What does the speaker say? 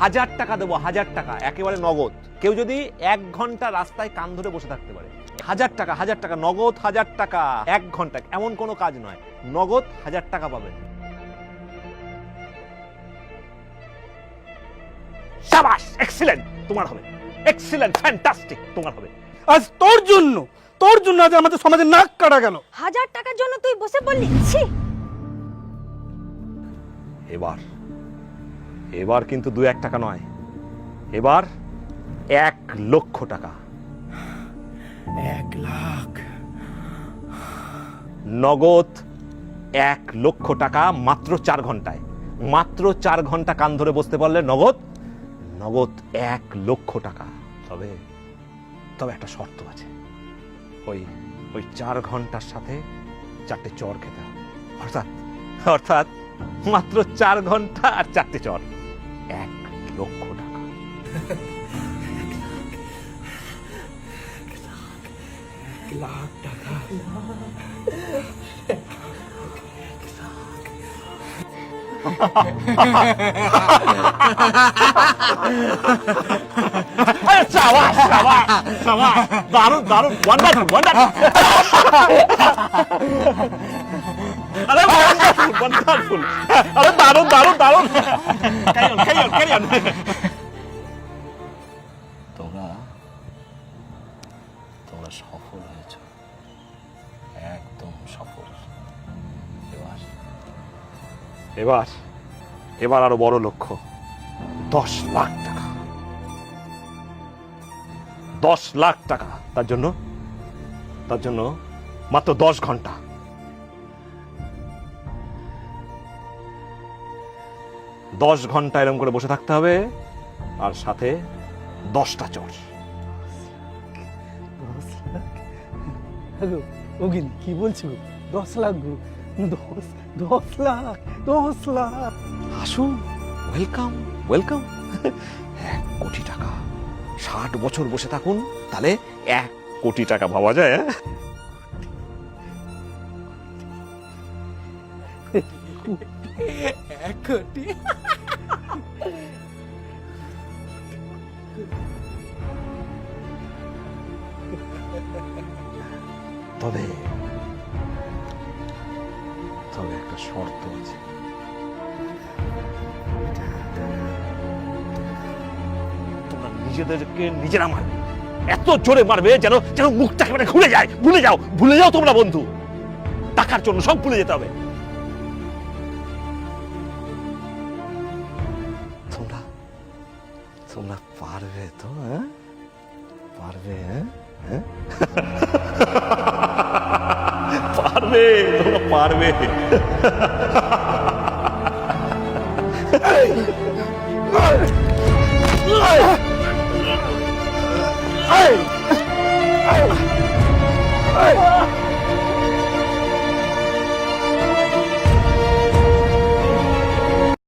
হাজার টাকা দেবো হাজার টাকা একেবারে নগদ। কেউ যদি এক ঘণ্টা রাস্তায় কান ধরে বসে থাকতে পারে। হাজার টাকা হাজার টাকা নগদ হাজার টাকা এক ঘণ্টা এমন কোনো কাজ নয়। নগদ হাজার টাকা পাবেন। সাবাস! এক্সিলেন্ট তোমার হবে। এক্সিলেন্ট ফ্যান্টাস্টিক তোমার হবে। আজ তোর জন্য তোর জন্য আজ আমাদের সমাজে নাক কাটা গেল। হাজার টাকার জন্য তুই বসে বললি ছি! এবার এবার কিন্তু দু এক টাকা নয়। এবার এক লক্ষ টাকা। এক লাখ। নগদ এক লক্ষ টাকা মাত্র চার ঘন্টায়। মাত্র চার ঘণ্টা কান ধরে বসতে পারলে নগদ নগদ এক লক্ষ টাকা। তবে তবে একটা শর্ত আছে। ওই ওই চার ঘণ্টার সাথে চারটে চর খেতে হবে। অর্থাৎ অর্থাৎ মাত্র চার ঘণ্টা আর চারটে চর। এক লক্ষ টাকা লাখ টাকা সাবাস সাবাস সাবাস দারুণ দারুণ ওয়ান্ডারফুল ওয়ান্ডারফুল আরে ওয়ান্ডারফুল ওয়ান্ডারফুল আরে দারুণ দারুণ দারুণ। তোমরা তোমরা সফল হয়েছ। একদম সফল। এবার। এবার এবার আরও বড় লক্ষ্য। দশ লাখ টাকা। দশ লাখ টাকা। তার জন্য তার জন্য মাত্র দশ ঘণ্টা। দশ ঘণ্টা এরকম করে বসে থাকতে হবে আর সাথে দশটা চর। দশ লাখ? ওগিনি কি বলছো দশ লাখ গো? দশ দশ লাখ দশ লাখ। আসুন ওয়েলকাম ওয়েলকাম। এক কোটি টাকা। ষাট বছর বসে থাকুন তাহলে এক কোটি টাকা ভাবা যায় হ্যাঁ? এক কোটি তবে তবে একটা শর্ত আছে। তোমরা নিজেদেরকে নিজেরা মারবে এত জোরে মারবে যেন যেন মুখটা একেবারে খুলে যায়। ভুলে যাও ভুলে যাও তোমরা বন্ধু। টাকার জন্য সব ভুলে যেতে হবে। তোমরা পারবে তো হ্যাঁ? পারবে হ্যাঁ? হ্যাঁ? পারবে তোমরা পারবে।